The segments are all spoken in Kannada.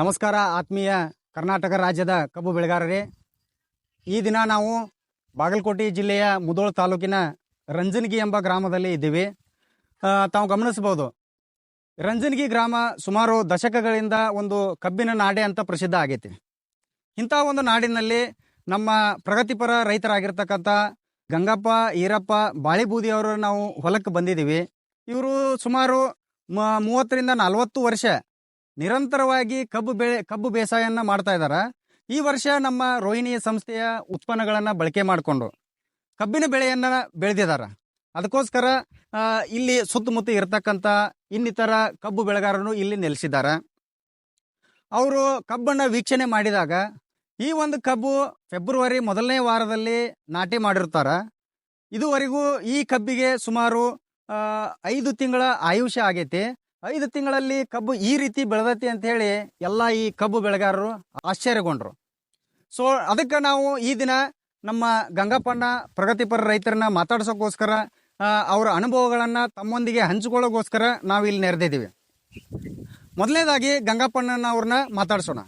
ನಮಸ್ಕಾರ ಆತ್ಮೀಯ ಕರ್ನಾಟಕ ರಾಜ್ಯದ ಕಬ್ಬು ಬೆಳೆಗಾರರೇ. ಈ ದಿನ ನಾವು ಬಾಗಲಕೋಟೆ ಜಿಲ್ಲೆಯ ಮುದೋಳ ತಾಲೂಕಿನ ರಂಜನಗಿ ಎಂಬ ಗ್ರಾಮದಲ್ಲಿ ಇದ್ದೀವಿ. ತಾವು ಗಮನಿಸಬಹುದು. ರಂಜನಗಿ ಗ್ರಾಮ ಸುಮಾರು ದಶಕಗಳಿಂದ ಒಂದು ಕಬ್ಬಿನ ನಾಡೆ ಅಂತ ಪ್ರಸಿದ್ಧ ಆಗೈತಿ. ಇಂಥ ಒಂದು ನಾಡಿನಲ್ಲಿ ನಮ್ಮ ಪ್ರಗತಿಪರ ರೈತರಾಗಿರ್ತಕ್ಕಂಥ ಗಂಗಪ್ಪ, ಈರಪ್ಪ, ಬಾಳಿಬೂದಿ ಅವರು ನಾವು ಹೊಲಕ್ಕೆ ಬಂದಿದ್ದೀವಿ. ಇವರು ಸುಮಾರು ಮೂವತ್ತರಿಂದ ನಲವತ್ತು ವರ್ಷ ನಿರಂತರವಾಗಿ ಕಬ್ಬು ಬೆಳೆ ಕಬ್ಬು ಬೇಸಾಯವನ್ನು ಮಾಡ್ತಾ ಇದ್ದಾರೆ ಈ ವರ್ಷ ನಮ್ಮ ರೋಹಿಣಿ ಸಂಸ್ಥೆಯ ಉತ್ಪನ್ನಗಳನ್ನು ಬಳಕೆ ಮಾಡಿಕೊಂಡು ಕಬ್ಬಿನ ಬೆಳೆಯನ್ನು ಬೆಳೆದಿದ್ದಾರೆ ಅದಕ್ಕೋಸ್ಕರ ಇಲ್ಲಿ ಸುತ್ತಮುತ್ತ ಇರತಕ್ಕಂಥ ಇನ್ನಿತರ ಕಬ್ಬು ಬೆಳೆಗಾರರು ಇಲ್ಲಿ ನೆಲೆಸಿದ್ದಾರೆ. ಅವರು ಕಬ್ಬನ್ನು ವೀಕ್ಷಣೆ ಮಾಡಿದಾಗ ಈ ಒಂದು ಕಬ್ಬು ಫೆಬ್ರವರಿ ಮೊದಲನೇ ವಾರದಲ್ಲಿ ನಾಟಿ ಮಾಡಿರ್ತಾರೆ. ಇದುವರೆಗೂ ಈ ಕಬ್ಬಿಗೆ ಸುಮಾರು ಐದು ತಿಂಗಳ ಆಯುಷ್ಯ ಆಗೈತಿ. ಐದು ತಿಂಗಳಲ್ಲಿ ಕಬ್ಬು ಈ ರೀತಿ ಬೆಳೆದೈತಿ ಅಂತ ಹೇಳಿ ಎಲ್ಲ ಈ ಕಬ್ಬು ಬೆಳೆಗಾರರು ಆಶ್ಚರ್ಯಗೊಂಡ್ರು. ಸೊ ಅದಕ್ಕೆ ನಾವು ಈ ದಿನ ನಮ್ಮ ಗಂಗಪ್ಪಣ್ಣ ಪ್ರಗತಿಪರ ರೈತರನ್ನ ಮಾತಾಡ್ಸೋಕ್ಕೋಸ್ಕರ ಅವರ ಅನುಭವಗಳನ್ನು ತಮ್ಮೊಂದಿಗೆ ಹಂಚಿಕೊಳ್ಳೋಕ್ಕೋಸ್ಕರ ನಾವು ಇಲ್ಲಿ ನೆರೆದಿದ್ದೀವಿ. ಮೊದಲನೇದಾಗಿ ಗಂಗಪ್ಪಣ್ಣನ ಅವ್ರನ್ನ ಮಾತಾಡ್ಸೋಣ.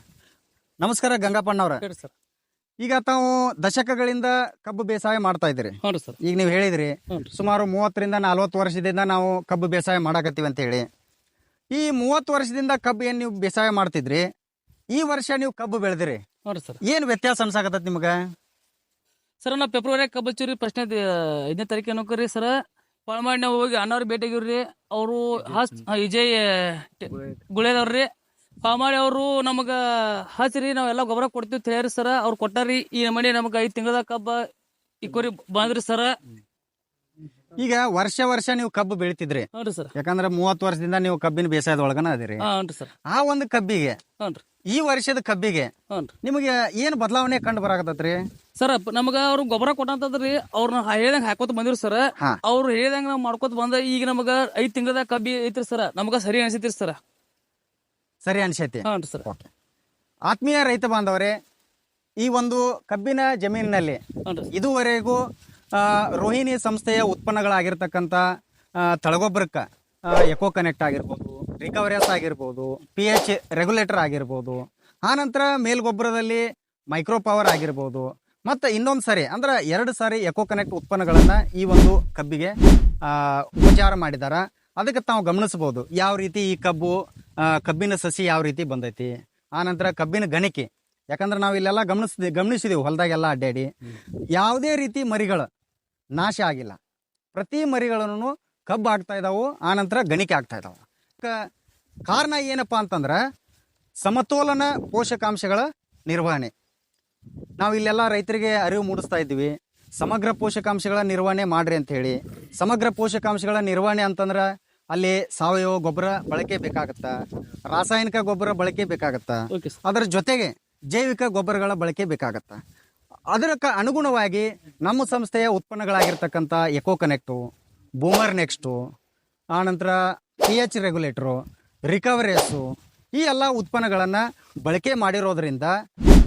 ನಮಸ್ಕಾರ ಗಂಗಪ್ಪಣ್ಣ ಅವ್ರ. ಸರ್. ಈಗ ತಾವು ದಶಕಗಳಿಂದ ಕಬ್ಬು ಬೇಸಾಯ ಮಾಡ್ತಾ ಇದ್ದೀರಿ. ಸರ್. ಈಗ ನೀವು ಹೇಳಿದ್ರಿ ಸುಮಾರು ಮೂವತ್ತರಿಂದ ನಲ್ವತ್ತು ವರ್ಷದಿಂದ ನಾವು ಕಬ್ಬು ಬೇಸಾಯ ಮಾಡಾಕತ್ತೀವಿ ಅಂತ ಹೇಳಿ. ಈ ಮೂವತ್ತು ವರ್ಷದಿಂದ ಕಬ್ಬು ಏನು ನೀವು ಬೇಸಾಯ ಮಾಡ್ತಿದ್ರಿ? ಈ ವರ್ಷ ನೀವು ಕಬ್ಬು ಬೆಳೆದಿರಿ. ನೋಡ್ರಿ ಸರ್. ಏನು ವ್ಯತ್ಯಾಸ ಅನ್ಸಾಕತ್ತೈತಿ ನಿಮಗೆ? ಸರ್ ನಾವು ಫೆಬ್ರವರಿ ಕಬ್ಬು ಹಚ್ಚಿವ್ರಿ ಪ್ರಶ್ನೆ ಐದನೇ ತಾರೀಕು ನೋಕ್ರಿ ಸರ್. ಪಳಮಾಡಿ ನಾವು ಹೋಗಿ ಅಣ್ಣವ್ರು ಭೇಟಿಯಾಗಿವ್ರಿ. ಅವರು ಹಾಸ್ ವಿಜಯ್ ಗುಳೇದವ್ರಿ ಪಾಮಾಡಿ ಅವರು ನಮಗೆ ಹಚ್ಚಿರಿ ನಾವೆಲ್ಲ ಗೊಬ್ಬರ ಕೊಡ್ತೀವಿ ತಿಳಿಯಾರಿ ಸರ್. ಅವ್ರು ಕೊಟ್ಟಾರಿ ಈ ಮನೆ ನಮಗೆ ಐದು ತಿಂಗಳದ ಕಬ್ಬ ಇಕ್ಕೋರಿ ಬಂದ್ರಿ ಸರ್. ಈಗ ವರ್ಷ ವರ್ಷ ನೀವು ಕಬ್ಬು ಬೆಳಿತಿದ್ರಿ. ಹ್ಞೂ ಸರ್. ಯಾಕಂದ್ರೆ ಮೂವತ್ತು ವರ್ಷದಿಂದ ನೀವು ಕಬ್ಬಿನ ಬೇಸಾಯದೊಳಗನ ಅದಿರಿ. ಹಾಂ ಹ್ಞೂ ರೀ ಸರ್. ಆ ಒಂದು ಕಬ್ಬಿಗೆ ಹ್ಞೂ ಈ ವರ್ಷದ ಕಬ್ಬಿಗೆ ನಿಮಗೆ ಏನ್ ಬದಲಾವಣೆ ಕಂಡು ಬರಾಕತ್ತೈತ್ರಿ? ಸರ್ ನಮಗ ಅವ್ರು ಗೊಬ್ಬರ ಕೊಟ್ಟಂತದ್ರಿ ಅವ್ರನ್ನ ಹೇಳ್ದಂಗ ಹಾಕೋತ ಬಂದಿರು ಸರ್. ಅವ್ರು ಹೇಳ್ದಂಗ ನಾವ್ ಮಾಡ್ಕೋತ ಬಂದ ಈಗ ನಮಗ ಐದ್ ತಿಂಗಳದ ಕಬ್ಬಿ ಐತ್ರಿ ಸರ್. ನಮಗ ಸರಿ ಅನ್ಸೈತಿ ಸರ್. ಸರಿ ಅನ್ಸೈತಿ. ಸರ್. ಆತ್ಮೀಯ ರೈತ ಬಾಂಧವರೇ ಈ ಒಂದು ಕಬ್ಬಿನ ಜಮೀನಿನಲ್ಲಿ ಇದುವರೆಗೂ ರೋಹಿಣಿ ಸಂಸ್ಥೆಯ ಉತ್ಪನ್ನಗಳಾಗಿರ್ತಕ್ಕಂಥ ತಳಗೊಬ್ಬರಕ್ಕೆ ಎಕೋ ಕನೆಕ್ಟ್ ಆಗಿರ್ಬೋದು ರಿಕವರಿಯಸ್ ಆಗಿರ್ಬೋದು ಪಿ ಎಚ್ ರೆಗ್ಯುಲೇಟರ್ ಆಗಿರ್ಬೋದು ಆನಂತರ ಮೇಲ್ಗೊಬ್ಬರದಲ್ಲಿ ಮೈಕ್ರೋ ಪವರ್ ಆಗಿರ್ಬೋದು ಮತ್ತು ಇನ್ನೊಂದು ಸಾರಿ ಅಂದ್ರೆ ಎರಡು ಸಾರಿ ಎಕೋ ಕನೆಕ್ಟ್ ಉತ್ಪನ್ನಗಳನ್ನು ಈ ಒಂದು ಕಬ್ಬಿಗೆ ಉಪಚಾರ ಮಾಡಿದ್ದಾರೆ ಅದಕ್ಕೆ ತಾವು ಗಮನಿಸ್ಬೋದು ಯಾವ ರೀತಿ ಈ ಕಬ್ಬು ಕಬ್ಬಿನ ಸಸಿ ಯಾವ ರೀತಿ ಬಂದೈತಿ. ಆನಂತರ ಕಬ್ಬಿನ ಗಣಿಕೆ ಯಾಕಂದ್ರೆ ನಾವು ಇಲ್ಲೆಲ್ಲ ಗಮನಿಸ್ ಗಮನಿಸಿದೀವಿ ಹೊಲದಾಗೆಲ್ಲ ಅಡ್ಡಾಡಿ ಯಾವುದೇ ರೀತಿ ಮರಿಗಳು ನಾಶ ಆಗಿಲ್ಲ. ಪ್ರತಿ ಮರಿಗಳನ್ನು ಕಬ್ಬು ಆಗ್ತಾ ಇದ್ದಾವೆ ಆನಂತರ ಗಣಿಕೆ ಆಗ್ತಾ ಇದ್ದಾವೆ ಕ- ಕಾರಣ ಏನಪ್ಪ ಅಂತಂದ್ರೆ ಸಮತೋಲನ ಪೋಷಕಾಂಶಗಳ ನಿರ್ವಹಣೆ. ನಾವು ಇಲ್ಲೆಲ್ಲ ರೈತರಿಗೆ ಅರಿವು ಮೂಡಿಸ್ತಾ ಇದ್ದೀವಿ. ಸಮಗ್ರ ಪೋಷಕಾಂಶಗಳ ನಿರ್ವಹಣೆ ಮಾಡ್ರಿ ಅಂತ ಹೇಳಿ. ಸಮಗ್ರ ಪೋಷಕಾಂಶಗಳ ನಿರ್ವಹಣೆ ಅಂತಂದ್ರೆ ಅಲ್ಲಿ ಸಾವಯವ ಗೊಬ್ಬರ ಬಳಕೆ ಬೇಕಾಗತ್ತಾ? ರಾಸಾಯನಿಕ ಗೊಬ್ಬರ ಬಳಕೆ ಬೇಕಾಗತ್ತಾ? ಅದರ ಜೊತೆಗೆ ಜೈವಿಕ ಗೊಬ್ಬರಗಳ ಬಳಕೆ ಬೇಕಾಗತ್ತೆ? ಅದಕ್ಕೆ ಅನುಗುಣವಾಗಿ ನಮ್ಮ ಸಂಸ್ಥೆಯ ಉತ್ಪನ್ನಗಳಾಗಿರ್ತಕ್ಕಂಥ ಎಕೋ ಕನೆಕ್ಟು ಬೂಮರ್ ನೆಕ್ಸ್ಟು ಆನಂತರ ಪಿ ಎಚ್ ರೆಗ್ಯುಲೇಟ್ರು ರಿಕವರೇಸು ಈ ಎಲ್ಲ ಉತ್ಪನ್ನಗಳನ್ನು ಬಳಕೆ ಮಾಡಿರೋದ್ರಿಂದ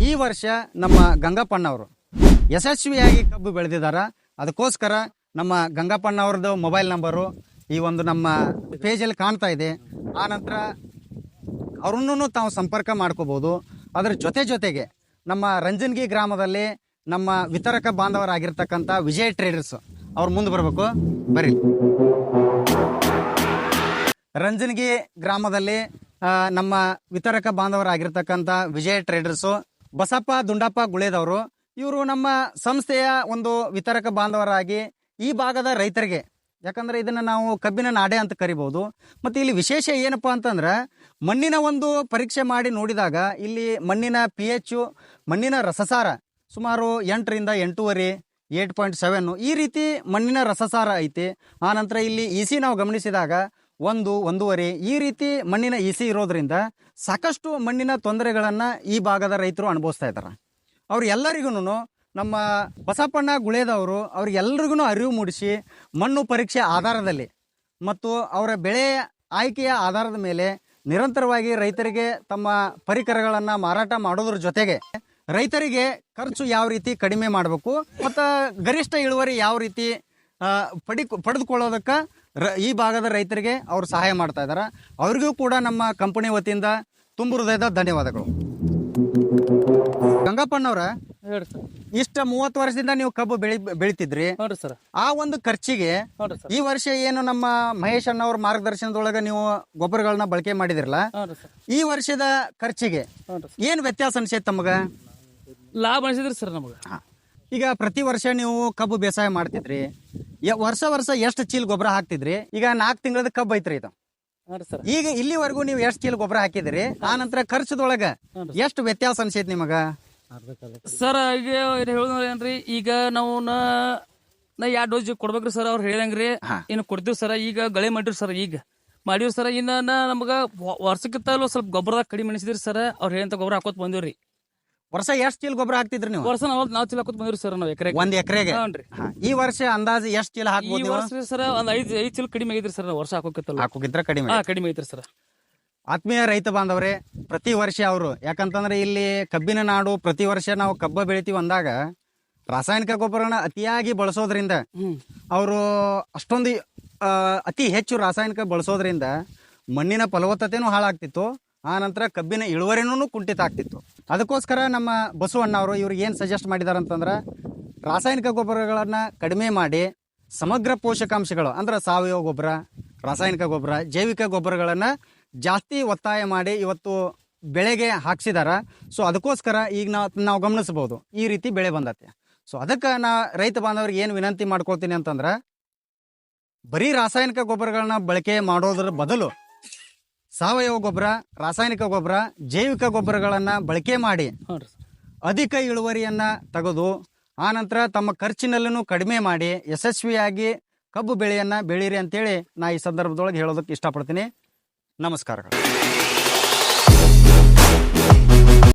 ಈ ವರ್ಷ ನಮ್ಮ ಗಂಗಪ್ಪಣ್ಣವರು ಯಶಸ್ವಿಯಾಗಿ ಕಬ್ಬು ಬೆಳೆದಿದ್ದಾರೆ ಅದಕ್ಕೋಸ್ಕರ ನಮ್ಮ ಗಂಗಪ್ಪಣ್ಣವ್ರದ್ದು ಮೊಬೈಲ್ ನಂಬರು ಈ ಒಂದು ನಮ್ಮ ಪೇಜಲ್ಲಿ ಕಾಣ್ತಾ ಇದೆ. ಆನಂತರ ಅವ್ರನ್ನೂ ತಾವು ಸಂಪರ್ಕ ಮಾಡ್ಕೋಬೋದು. ಅದರ ಜೊತೆ ಜೊತೆಗೆ ನಮ್ಮ ರಂಜನ್ಗಿ ಗ್ರಾಮದಲ್ಲಿ ನಮ್ಮ ವಿತರಕ ಬಾಂಧವರಾಗಿರ್ತಕ್ಕಂಥ ವಿಜಯ್ ಟ್ರೇಡರ್ಸ್ ಅವ್ರು ಮುಂದೆ ಬರಬೇಕು. ಬರ್ರಿ. ರಂಜನಗಿ ಗ್ರಾಮದಲ್ಲಿ ನಮ್ಮ ವಿತರಕ ಬಾಂಧವರಾಗಿರ್ತಕ್ಕಂಥ ವಿಜಯ ಟ್ರೇಡರ್ಸು ಬಸಪ್ಪ ದುಂಡಪ್ಪ ಗುಳೇದವರು, ಇವರು ನಮ್ಮ ಸಂಸ್ಥೆಯ ಒಂದು ವಿತರಕ ಬಾಂಧವರಾಗಿ ಈ ಭಾಗದ ರೈತರಿಗೆ, ಯಾಕಂದ್ರೆ ಇದನ್ನ ನಾವು ಕಬ್ಬಿನ ನಾಡೆ ಅಂತ ಕರಿಬಹುದು ಮತ್ತೆ ಇಲ್ಲಿ ವಿಶೇಷ ಏನಪ್ಪ ಅಂತಂದ್ರೆ, ಮಣ್ಣಿನ ಒಂದು ಪರೀಕ್ಷೆ ಮಾಡಿ ನೋಡಿದಾಗ ಇಲ್ಲಿ ಮಣ್ಣಿನ ಪಿ ಎಚ್ ಮಣ್ಣಿನ ರಸಸಾರ ಸುಮಾರು ಎಂಟರಿಂದ ಎಂಟೂವರೆ, ಏಟ್ ಪಾಯಿಂಟ್ ಸೆವೆನ್ನು ಈ ರೀತಿ ಮಣ್ಣಿನ ರಸಸಾರ ಐತಿ. ಆನಂತರ ಇಲ್ಲಿ ಇಸಿ ನಾವು ಗಮನಿಸಿದಾಗ ಒಂದು, ಒಂದೂವರೆ ಈ ರೀತಿ ಮಣ್ಣಿನ ಇಸಿ ಇರೋದ್ರಿಂದ ಸಾಕಷ್ಟು ಮಣ್ಣಿನ ತೊಂದರೆಗಳನ್ನು ಈ ಭಾಗದ ರೈತರು ಅನುಭವಿಸ್ತಾ ಇದ್ದಾರೆ. ಅವ್ರು ಎಲ್ಲರಿಗೂ ನಮ್ಮ ಬಸಪ್ಪಣ್ಣ ಗುಳೇದವರು ಅವ್ರಿಗೆಲ್ರಿಗೂ ಅರಿವು ಮೂಡಿಸಿ ಮಣ್ಣು ಪರೀಕ್ಷೆ ಆಧಾರದಲ್ಲಿ ಮತ್ತು ಅವರ ಬೆಳೆ ಆಯ್ಕೆಯ ಆಧಾರದ ಮೇಲೆ ನಿರಂತರವಾಗಿ ರೈತರಿಗೆ ತಮ್ಮ ಪರಿಕರಗಳನ್ನು ಮಾರಾಟ ಮಾಡೋದ್ರ ಜೊತೆಗೆ ರೈತರಿಗೆ ಖರ್ಚು ಯಾವ ರೀತಿ ಕಡಿಮೆ ಮಾಡಬೇಕು ಮತ್ತು ಗರಿಷ್ಠ ಇಳುವರಿ ಯಾವ ರೀತಿ ಪಡಿ ಪಡೆದುಕೊಳ್ಳೋದಕ್ಕೆ ರ ಈ ಭಾಗದ ರೈತರಿಗೆ ಅವರು ಸಹಾಯ ಮಾಡ್ತಾ ಇದ್ದಾರೆ ಅವ್ರಿಗೂ ಕೂಡ ನಮ್ಮ ಕಂಪನಿ ವತಿಯಿಂದ ತುಂಬ ಹೃದಯದ ಧನ್ಯವಾದಗಳು. ಗಂಗಪ್ಪನವ್ರ ಇಷ್ಟ ಮೂವತ್ತು ವರ್ಷದಿಂದ ನೀವು ಕಬ್ಬು ಬೆಳಿ ಬೆಳಿತಿದ್ರಿ. ಸರ್. ಆ ಒಂದು ಖರ್ಚಿಗೆ ಈ ವರ್ಷ ಏನು ನಮ್ಮ ಮಹೇಶ್ ಅಣ್ಣವ್ರ ಮಾರ್ಗದರ್ಶನದೊಳಗೆ ನೀವು ಗೊಬ್ಬರಗಳನ್ನ ಬಳಕೆ ಮಾಡಿದಿರಲ್ಲ? ಈ ವರ್ಷದ ಖರ್ಚಿಗೆ ಏನು ವ್ಯತ್ಯಾಸ ಅನ್ಸೈತ್ ತಮಗ? ಲಾಭ ಅನಿಸಿದ್ರಿ ಸರ್ ನಮಗೆ. ಈಗ ಪ್ರತಿ ವರ್ಷ ನೀವು ಕಬ್ಬು ಬೇಸಾಯ ಮಾಡ್ತಿದ್ರಿ. ಯ- ವರ್ಷ ವರ್ಷ ಎಷ್ಟು ಚೀಲ ಗೊಬ್ಬರ ಹಾಕ್ತಿದ್ರಿ? ಈಗ ನಾಲ್ಕು ತಿಂಗಳದ ಕಬ್ಬು ಐತ್ರಿ ಇದು. ಸರ್. ಈಗ ಇಲ್ಲಿವರೆಗೂ ನೀವು ಎಷ್ಟು ಚೀಲ ಗೊಬ್ಬರ ಹಾಕಿದ್ರಿ? ಆ ನಂತರ ಖರ್ಚದೊಳಗ ಎಷ್ಟು ವ್ಯತ್ಯಾಸ ಅನ್ಸೈತಿ ನಿಮಗ? ಸರ್ ಈಗ ಇದು ಏನ್ರಿ ಈಗ ನಾವು ನಾ ನಾ ಎರಡು ಡೋಸ್ ಕೊಡ್ಬೇಕ್ರಿ ಸರ್ ಅವ್ರು ಹೇಳ್ದಂಗ್ರಿ. ಇನ್ನು ಕೊಡ್ತೀವಿ ಸರ್ ಈಗ ಗಳೆ ಮಾಡಿರಿ ಸರ್ ಈಗ. ಮಾಡೀವಿ ಸರ್ ಇನ್ನ ನಾ ವರ್ಷಕ್ಕಿಂತಲೂ ಸ್ವಲ್ಪ ಗೊಬ್ಬರದಾಗ ಕಡಿಮೆ ಅನಿಸಿದ್ರಿ ಸರ್ ಅವ್ರು ಹೇಳಂತ ಗೊಬ್ಬರ ಹಾಕೋತ್ ಬಂದಿವ್ರಿ. ವರ್ಷ ಎಷ್ಟು ಚೀಲ ಗೊಬ್ಬರ ಹಾಕ್ತಿದ್ರಿ ನೀವು? ವರ್ಷ ನಾವು ನಾವು ಚೀಲ ಹಾಕೋತ್ ಬಂದಿರಿ ಸರ್ ನಾವು ಎಕರೆ ಒಂದ್ ಎಕರೆಗೆ? ಹ್ಞೂ ಈ ವರ್ಷ ಅಂದಾಜು ಎಷ್ಟು ಚೀಲ ಈ ಹಾಕ್ಬೋದು ವರ್ಷ ಸರ್ ಒಂದ್ ಐದು ಐದು ಚೀಲ ಕಡಿಮೆ ಆಗಿದ್ರಿ ಸರ್ ವರ್ಷ ಹಾಕೋಕಿತ್ತಲ್ಲ. ಹಾಕೋಗಿದ್ರ ಕಡಿಮೆ. ಹಾ ಕಡಿಮೆ ಐತ್ರಿ ಸರ್. ಆತ್ಮೀಯ ರೈತ ಬಾಂಧವರೇ ಪ್ರತಿ ವರ್ಷ ಅವರು ಯಾಕಂತಂದ್ರೆ ಇಲ್ಲಿ ಕಬ್ಬಿನ ನಾಡು ಪ್ರತಿ ವರ್ಷ ನಾವು ಕಬ್ಬ ಬೆಳಿತೀವಿ ಅಂದಾಗ ರಾಸಾಯನಿಕ ಗೊಬ್ಬರನ ಅತಿಯಾಗಿ ಬಳಸೋದ್ರಿಂದ ಹ್ಮ್. ಅವರು ಅಷ್ಟೊಂದು ಆ, ಅತಿ ಹೆಚ್ಚು ರಾಸಾಯನಿಕ ಬಳಸೋದ್ರಿಂದ ಮಣ್ಣಿನ ಫಲವತ್ತತೆನೂ ಹಾಳಾಗ್ತಿತ್ತು ಆ ನಂತರ ಕಬ್ಬಿನ ಇಳುವರಿನೂ ಕುಂಠಿತ ಆಗ್ತಿತ್ತು. ಅದಕ್ಕೋಸ್ಕರ ನಮ್ಮ ಬಸವಣ್ಣ ಅವರು ಇವ್ರಿಗೆ ಏನು ಸಜೆಸ್ಟ್ ಮಾಡಿದ್ದಾರೆ ಅಂತಂದ್ರೆ ರಾಸಾಯನಿಕ ಗೊಬ್ಬರಗಳನ್ನು ಕಡಿಮೆ ಮಾಡಿ ಸಮಗ್ರ ಪೋಷಕಾಂಶಗಳು, ಅಂದ್ರೆ ಸಾವಯವ ಗೊಬ್ಬರ, ರಾಸಾಯನಿಕ ಗೊಬ್ಬರ, ಜೈವಿಕ ಗೊಬ್ಬರಗಳನ್ನು ಜಾಸ್ತಿ ಒತ್ತಾಯ ಮಾಡಿ ಇವತ್ತು ಬೆಳೆಗೆ ಹಾಕ್ಸಿದಾರ. ಸೊ ಅದಕ್ಕೋಸ್ಕರ ಈಗ ನಾವು ನಾವು ಗಮನಿಸ್ಬೋದು ಈ ರೀತಿ ಬೆಳೆ ಬಂದತ್ತೆ ಸೊ ಅದಕ್ಕೆ ನಾ ರೈತ ಬಾಂಧವರಿಗೆ ಏನು ವಿನಂತಿ ಮಾಡ್ಕೊಳ್ತೀನಿ ಅಂತಂದ್ರೆ, ಬರೀ ರಾಸಾಯನಿಕ ಗೊಬ್ಬರಗಳನ್ನ ಬಳಕೆ ಮಾಡೋದ್ರ ಬದಲು ಸಾವಯವ ಗೊಬ್ಬರ ರಾಸಾಯನಿಕ ಗೊಬ್ಬರ ಜೈವಿಕ ಗೊಬ್ಬರಗಳನ್ನು ಬಳಕೆ ಮಾಡಿ ಅಧಿಕ ಇಳುವರಿಯನ್ನು ತೆಗೆದು ಆನಂತರ ತಮ್ಮ ಖರ್ಚಿನಲ್ಲೂ ಕಡಿಮೆ ಮಾಡಿ ಯಶಸ್ವಿಯಾಗಿ ಕಬ್ಬು ಬೆಳೆಯನ್ನು ಬೆಳೀರಿ ಅಂತೇಳಿ ನಾ ಈ ಸಂದರ್ಭದೊಳಗೆ ಹೇಳೋದಕ್ಕೆ ಇಷ್ಟಪಡ್ತೀನಿ. ನಮಸ್ಕಾರಗಳು.